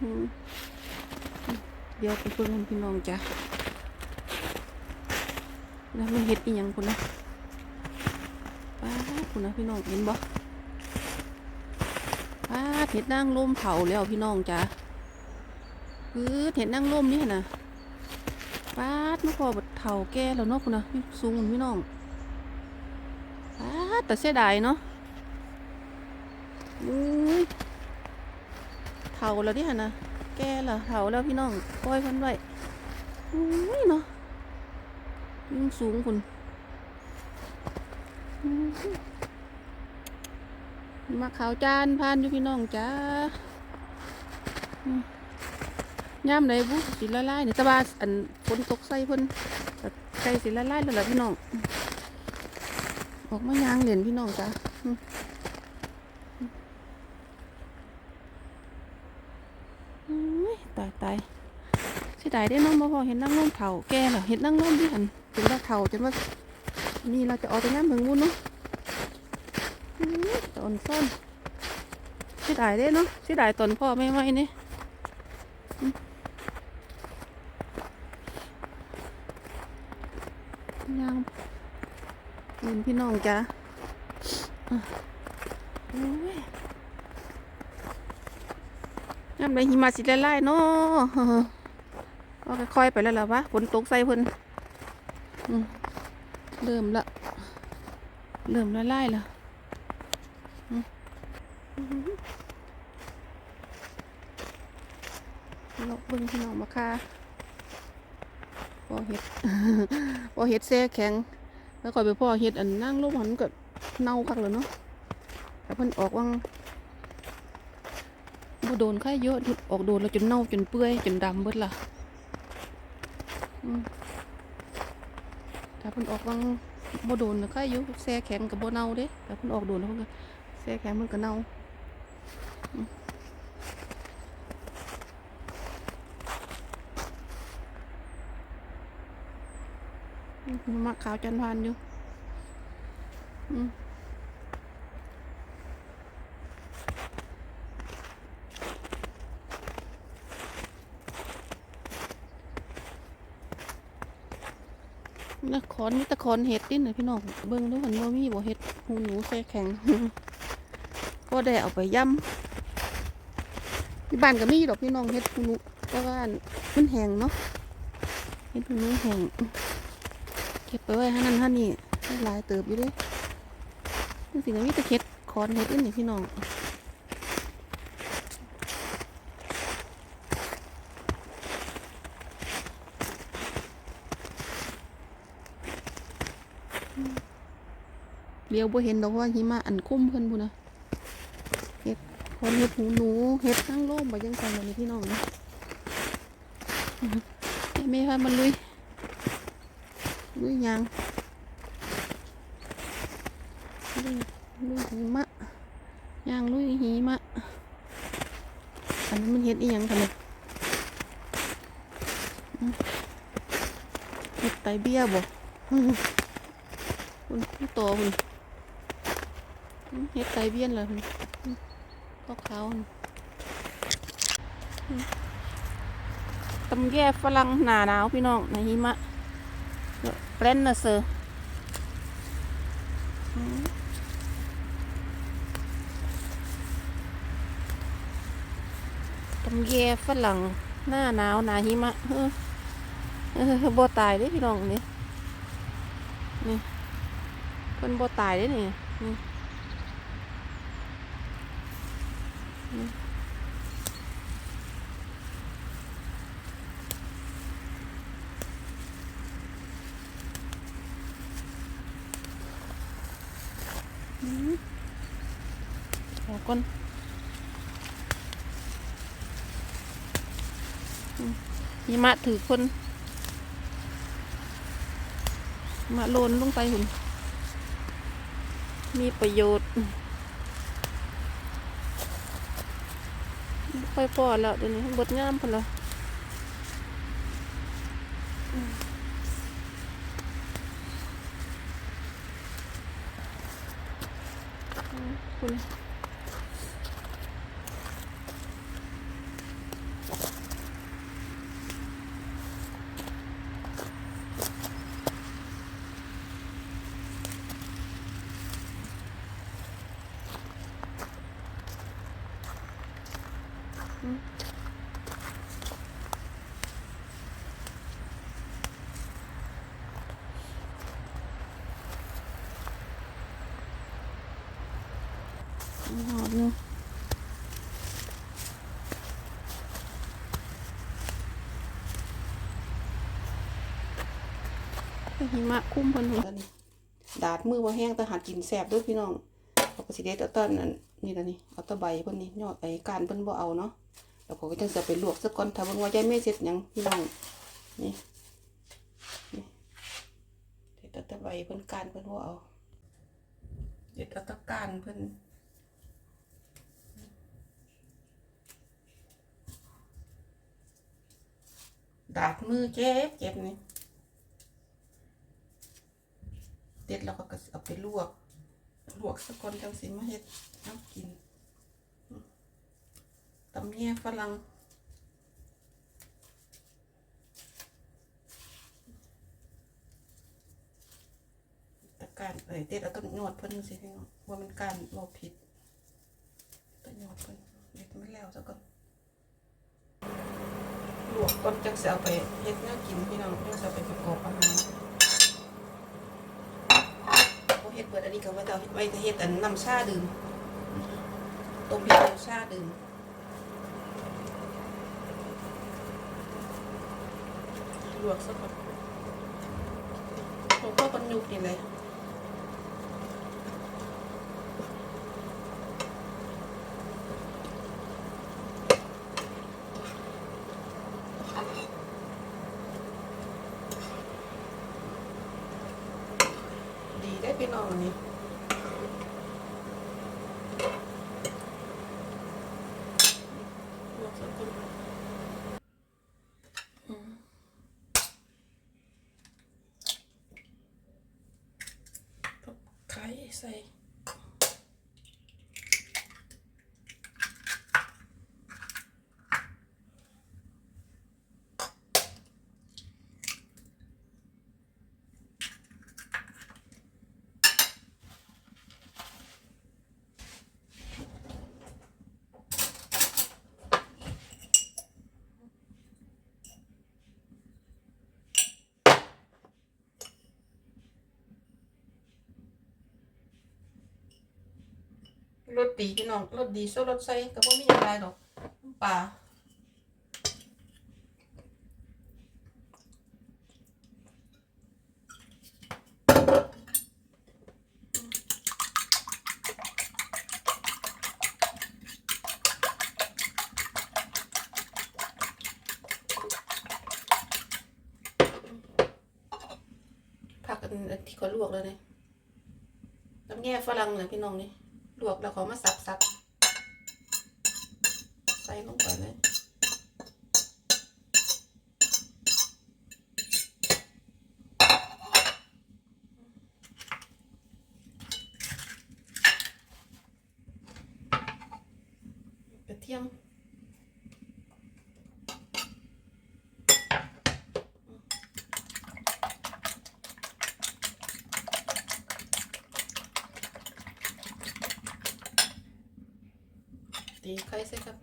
เดี๋ยวไปเพิ่งกันพี่น้องจ้ะแล้วมันเฮ็ดอีหยังคุณนะป้าคุณนะพี่น้องเห็นบ่ป้าเห็ดนางร่มเผาแล้วพี่น้องจ้ะคือเห็ดนางร่มนี่นะป้าดมันพอบัดเฒ่าแก่แล้วเนาะคุณนะสูงพี่น้องป้าแต่เสียดายเนาะอุ้ย เฒ่าแล้วดิฮะนะแก่ละเถาแล้วพี่น้องปล่อยพันไว้อุ้ยเนาะยิ่งสูงคุณมาขาวจานพานอยู่พี่น้องจ้าย่ามไหนบุสิละลายเนี่ยแตะบาอันฝนตกใส่พ่นแต่ใจสิละลายแล้วล่ะพี่น้องออกมายางเหรียญพี่น้องจ้าอืมอุ้ย ตายตายสียดายได้น้องบ่พอเห็นนั่งร่มเถาแก่เหรอเห็นนั่งร่มที่หันเป็นว่าเถาจนว่านี่เราจะออกไปน้ำเมืองวุ้นเนาะอื้อตอนซ่อนสียดายได้เนาะเสียดายตอนพ่อไม่ไหวนี่ยังเห็นพี่น้องจ้ะ อะโอ้ยน้ำใดหิมะสิละลายเนาะก็ค่อยๆไปแล้วล่ะวะฝนตกใส่เพิ่นเริ่มละเริ่มละลายแล้วอืมเราเบิ่งพี่น้องมาค่ะพอเห็ดพอเห็ดแซ่แข็ง แล้วค่อยไปพ่อเห็ดอันนั่งลมหันก็เน่าคักเลยเนาะแต่เพิ่นออกวัง บ่โดนไข่เยอะออกโดนแล้วจนเน่าจนเปื่อยจนดำเบิดล่ะถ้าเพิ่นออกวังบ่โดนไข่เยอะแซ่แข็งกับบ่เน่าเด้แต่เพิ่นออกโดนแล้วเพิ่นก็แซ่แข็งมันก็เน่ามอืมมักขาวจันทานอยู่อืม นะขอนมีตะขอนเห็ดดิ้นนะพี่น้องเบิ่งดูมันว่มีบ่เห็ดหูหนูแซ่แข็งก็ได้เอาไปย่ำที่บ้านก็มีดอกพี่น้องเห็ดหูหนูแต่ว่ามันแห้งเนาะเห็ดหูหนูแห้งเก็บไปไว้ให้นั่นให้นี่หลายเติบอยู่เด้จริงๆก็มีแตะเห็ดขอนเห็ดดิ้นนี่พี่น้อง เลี้ยวบ่เห็นดอกเพราะว่าหิมะอันคุ้มเพิ่นพูนะเห็ดขอนเห็ดหูหนูเห็ดนั่งร่มไปยังไงเลยพี่น้องนะแม่พามันลุยลุยยางลุยลุยหิมะยางลุยหิมะอันนี้มันเห็ดอีหยังกันเนี่ยเห็ดไตเบี้ยบ่คุณพี่โตคุณ เฮ็ดไก่เบี้ยนเลยคุณก็ขาวๆอืมตำแย่ฝรั่งหนาหนาวพี่น้องในหิมะเปรนนะเซอร์อืมตำแย่ฝรั่งหน้าหนาวหนาหิมะเออเออบ่ตายเด้พี่น้องนี่นี่เพิ่นบ่ตายเด้นี่นี่อืม เอาก่อนหิมะถือคนมาโลนลงไปหุ่น มีประโยชน์ค่อยพอแล้วเดี๋ยวนี้บดงามพอแล้วคุณ หอมอยู่หิมะคุ้มพิ่นหัวนี่ดาดมือบ่แห้งแต่หัดกินแซ่บด้วยพี่น้องเอาก็สิเด็ดเอาต้นนั่นนี่ละนี่เอาตะใบพิ่นนี่ยอดไอ้การเพิ่นบ่เอาเนาะ แล้วก็จังสิไปลวกซะก่อนถ้าเบิ่งว่ายายแม่เสร็จยังพี่น้องนี่นี่เด็ดเอาตะใบเพิ่นการเพิ่นบ่เอาเด็ดเอาตะการเพิ่นดาดมือเจ็บเจ็บนี่เด็ดแล้วก็เอาไปลวก ลวกสักคนจังสิมาเฮ็ดน้ำกิน ตำเนียฝรั่งตะการเอ้ยเด็ดเอาต้นนวดเพิ่นสิพี่น้องว่ามันการบ่ผิดต้นนวดเพิ่นเด็ดไม่แล้วซะก่อนลวกก่อนจังสิเอาไปเฮ็ดแนวกินพี่น้องจังสิเอาไปประกอบอาหารบ่เฮ็ดเบิดอันนี้ก็ไว้แต่ไว้แต่เฮ็ดอันน้ำชาดื่มต้มเฮ็ดน้ำชาดื่ม ลวกซะก่อนหลวงพ่อปัญญุกนี่เลยดีได้พี่น้องอันนี้ลวกซะก่อนอืมตบ ไข่ รสดีพี่น้องรสดีโซ่รสใส่ก็บ่มีอะไรหรอกปลาผักที่เขาลวกแล้วเนี่ยน้ำแง่ฝรั่งเลยพี่น้องนี่ ลวกแล้วเขามาสับสับใส่ลงไปเลยกระเทียม ตีไข่ใส่ครับ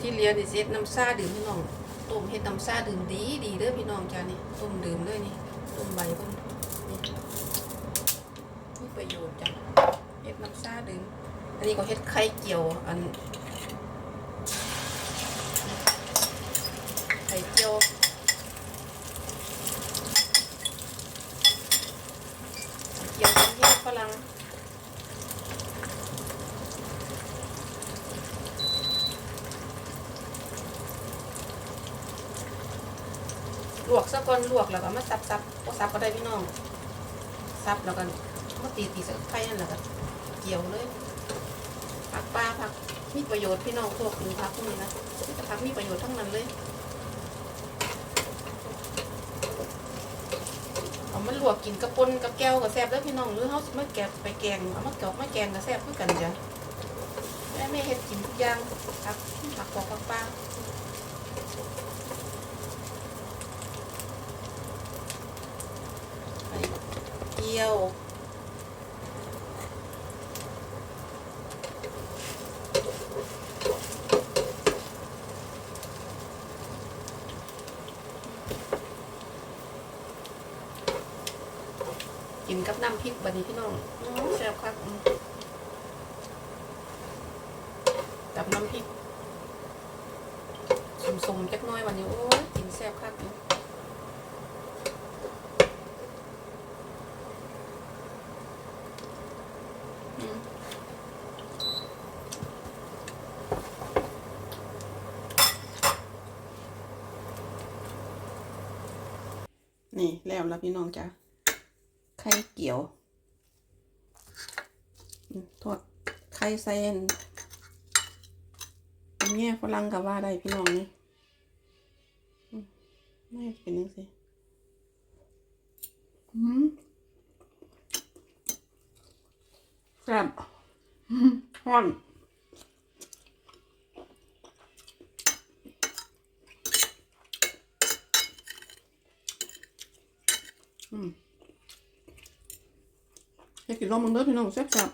ที่เรียนดิเซตน้ำซาดื่มพี่น้องต้มเฮ็ดน้ำซาดื่มดีดีเด้อพี่น้องจ้านี่ต้มดื่มเลยนี่ต้มใบเพิ่นนี่มีประโยชน์จ้ะเฮ็ดน้ำซาดื่ม นนี้ก็เฮ็ดไข่เจียว อันไข่เจียวไข่เจียวเป็นเฮ็ดฝรั่งลวกซะก่อนลวกแล้วก็มาซับซับก็ซับก็ได้พี่น้องซับแล้วก็มาตีตีสักไข่นั่นแหละก็เจียวเลย ปลาผักมีประโยชน์พี่น้องพวกกินผักพวกนี้นะผักมีประโยชน์ทั้งนั้นเลยเอามันลวกกินกระปนกับแก้วกับแซ่บแล้วพี่น้องหรือเขาสิมาแกะไปแกงเอามาเกาะมาแกงกับแซ่บเพื่อกันจ้ะแม่แม่เฮ็ดกินทุกอย่างครับหมักบอกปังๆไปเกี่ยว กิ น้ำพริกบัดนี้พี่น้องแซ่บครับตับน้ำพริกสมๆจักหน้อยวันนี้โอ้ยกินแซ่บครับนี่แล้วแล้วพี่น้องจ้ะ ไข่เกี่ยวอืมโทษไข่ใส่อันเป็นแง่ฝรั่งกับว่าได้พี่น้องนี่ไม่เป็นยังสิอืมแซ่บอืมฮ้อนอืม ให้กินลองมึงเด้อพี่น้องแซ่บ